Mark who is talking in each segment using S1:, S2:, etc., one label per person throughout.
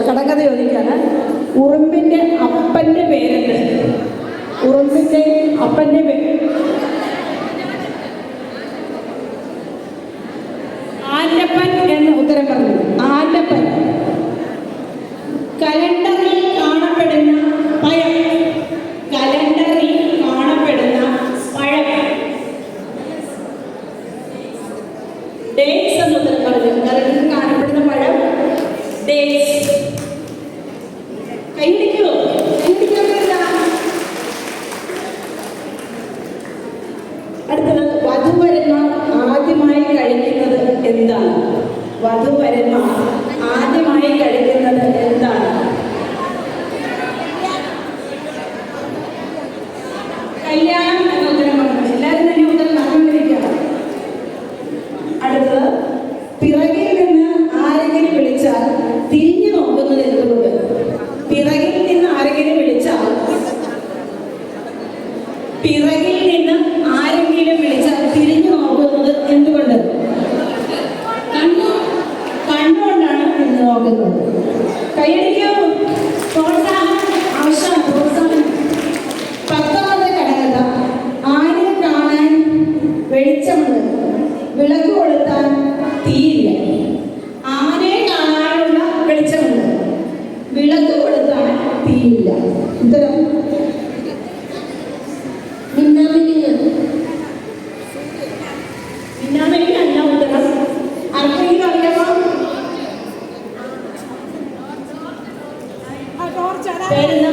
S1: കടങ്കഥ ചോദിക്കാണ് ഉറുമ്പിന്റെ അപ്പന്റെ പേരെന്ത്? ഉറുമ്പിന്റെ അപ്പന്റെ പേര് ആറ്റപ്പൻ എന്ന് ഉത്തരം പറഞ്ഞു. ആറ്റപ്പൻ കലണ്ടറിൽ വധുവരന്മാർ ആദ്യമായി കഴിക്കുന്നത് എന്താണ്? വധുവരന്മാർ ആദ്യമായി കഴിക്കുന്നത് എന്താണ്? കല്യാണം എന്ന ഉത്തരം പറഞ്ഞു എല്ലാവരും തന്നെ ഉത്തരം പറഞ്ഞുകൊണ്ടിരിക്കുകയാണ് അടുത്തത് പിറകിൽ നിന്ന് ആരെങ്കിലും വിളിച്ചാൽ തിരിഞ്ഞു നോക്കുന്നത് എന്തുകൊണ്ട്? പിറകിൽ നിന്ന് ആരെങ്കിലും വിളിച്ചാൽ. പിറകിൽ നിന്ന് ആരെങ്കിലും വിളിച്ചാൽ തിരിഞ്ഞു നോക്കുന്നത് എന്തുകൊണ്ട് കണ്ണു കണ്ണുകൊണ്ടാണ് തിരിഞ്ഞു നോക്കുന്നത് കൈയടിക്കൂ പ്രോത്സാഹനം ആവശ്യമാണ് പ്രോത്സാഹനം പത്താമത്തെ കടകഥ ആരെ കാണാൻ വെളിച്ചമുണ്ട് വിളക്ക് കൊളുത്താൻ തീയില്ല. ആരെ കാണാനുള്ള വെളിച്ചമുണ്ട്. വിളക്ക് കൊളുത്താൻ തീയില്ല. ഉത്തരം? മിന്നാമിനിങ് മിന്നാമിനിങ് അല്ല ഉത്തരം ആർക്കെങ്കിലും അറിയാമോ പേരെന്താ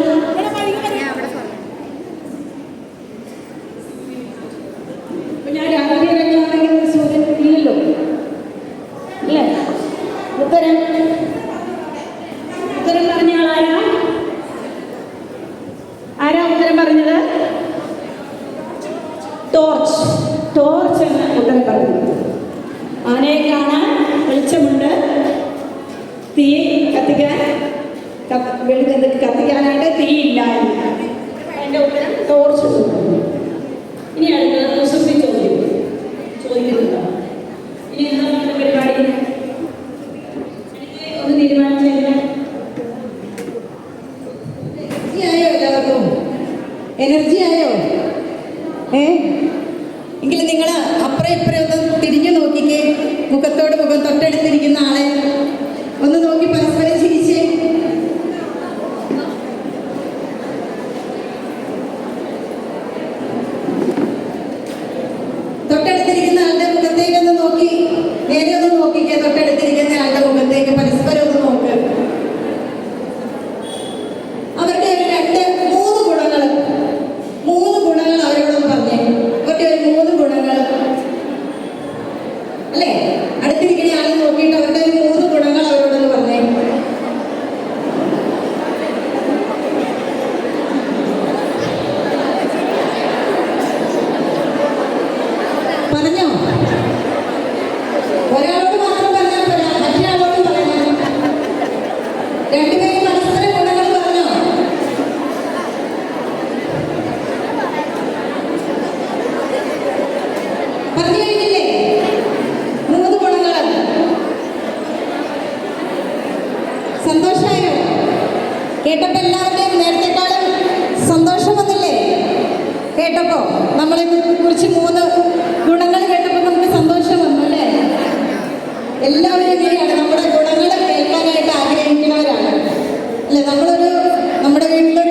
S1: അപ്പൊ ഞാൻ രാവിലെ ഇറങ്ങുകയാണെങ്കിൽ ഒരു ചോദ്യം ഇല്ലല്ലോ അല്ലേ ഉത്തരം ഉത്തരം പറഞ്ഞ ആളാരാ ആരാ ഉത്തരം പറഞ്ഞത്? ടോർച്ച്. ടോർച്ച് എന്ന് ഉത്തരം പറഞ്ഞു. ആനയെ കാണാൻ വെളിച്ചമുണ്ട്. തീ കത്തിക്കാൻ കത്ത് വെളുക്കത്ത് കത്തിക്കാനായിട്ട് തീയില്ല. അതിന്റെ ഉത്തരം ടോർച്ച്. ഇനി അടുത്തത് കുസൃതി ചോദ്യം. ചോദിക്കുന്നുണ്ടോ ഇനി എന്താ പരിപാടി? ഒന്ന് തീരുമാനിച്ചേക്കാം.
S2: എനർജി ആയോ ഏ? എങ്കിലും നിങ്ങൾ അപ്പുറം ഇപ്പുറം ഒന്ന് തിരിഞ്ഞു നോക്കിക്കേ. മുഖത്തോട് മുഖം തൊട്ടടുത്തിരിക്കുന്ന ആളെ. ഒന്ന് നോക്കി പരസ്പരം ചിരിച്ചേ തൊട്ടടുത്തിരിക്കുന്ന ആളുടെ മുഖത്തേക്ക് ഒന്ന് നോക്കി നേരെ ഒന്ന് നോക്കിക്കേ തൊട്ടടുത്തിരിക്കുന്ന ആളുടെ മുഖത്തേക്ക് പരസ്പരം ഒന്ന് നോക്ക് അവരുടെ ഒരു രണ്ട് മൂന്ന് ഗുണങ്ങൾ മൂന്ന് ഗുണങ്ങൾ അവരോടൊന്ന് പറഞ്ഞേ അവരുടെ ഒരു മൂന്ന് ഗുണങ്ങൾ അല്ലേ അടുത്തിരിക്കുന്ന ആളെ നോക്കിയിട്ട് അവരുടെ ഒരു മൂന്ന് ഗുണങ്ങൾ അവരോടൊന്ന് പറഞ്ഞേ പറഞ്ഞോ? ഒരാളോട് മാത്രം പറഞ്ഞാൽ പോരാ. മറ്റേ ആളോട് പറയണം രണ്ടുപേരും പരസ്പര ഗുണങ്ങൾ പറഞ്ഞോ? പറഞ്ഞു മൂന്ന് ഗുണങ്ങൾ. സന്തോഷമായോ? കേട്ടപ്പോ എല്ലാവരുടെയും നേരത്തെക്കാളും സന്തോഷം വന്നില്ലേ? കേട്ടപ്പോ നമ്മളെ കുറിച്ച് മൂന്ന് എങ്ങനെയാണ്? നമ്മുടെ ഗുണങ്ങളെ കേൾക്കാനായിട്ട് ആഗ്രഹിക്കുന്നവരാണ്. അല്ലെ? നമ്മളൊരു നമ്മുടെ വീട്ടിലൊരു